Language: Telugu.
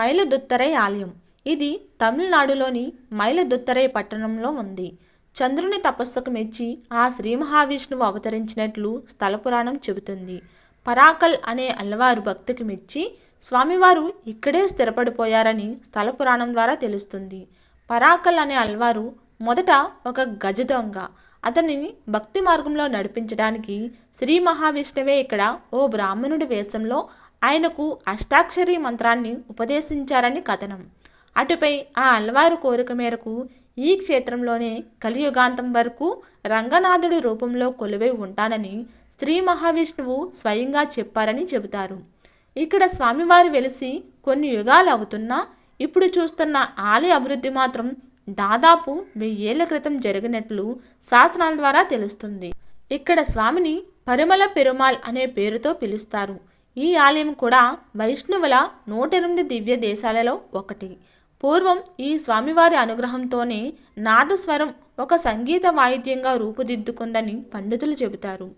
మైలదుత్తరై ఆలయం. ఇది తమిళనాడులోని మైలదుత్తరై పట్టణంలో ఉంది. చంద్రుని తపస్సుకు మెచ్చి ఆ శ్రీ మహావిష్ణువు అవతరించినట్లు స్థల పురాణం చెబుతుంది. పరాకల్ అనే అల్లవారు భక్తికి మెచ్చి స్వామివారు ఇక్కడే స్థిరపడిపోయారని స్థల పురాణం ద్వారా తెలుస్తుంది. పరాకల్ అనే అల్వారు మొదట ఒక గజ దొంగ. అతనిని భక్తి మార్గంలో నడిపించడానికి శ్రీ మహావిష్ణువే ఇక్కడ ఓ బ్రాహ్మణుడి వేషంలో ఆయనకు అష్టాక్షరి మంత్రాన్ని ఉపదేశించారని కథనం. అటుపై ఆ అల్వారు కోరిక మేరకు ఈ క్షేత్రంలోనే కలియుగాంతం వరకు రంగనాథుడి రూపంలో కొలువై ఉంటానని శ్రీ మహావిష్ణువు స్వయంగా చెప్పారని చెబుతారు. ఇక్కడ స్వామివారు వెలిసి కొన్ని యుగాలు అవుతున్నా ఇప్పుడు చూస్తున్న ఆలయ అభివృద్ధి మాత్రం దాదాపు వెయ్యేళ్ళ క్రితం జరిగినట్లు శాసనాల ద్వారా తెలుస్తుంది. ఇక్కడ స్వామిని పరిమళ పెరుమాల్ అనే పేరుతో పిలుస్తారు. ఈ ఆలయం కూడా వైష్ణవుల నూట ఎనిమిది దివ్య దేశాలలో ఒకటి. పూర్వం ఈ స్వామివారి అనుగ్రహంతోనే నాదస్వరం ఒక సంగీత వాయిద్యంగా రూపుదిద్దుకుందని పండితులు చెబుతారు.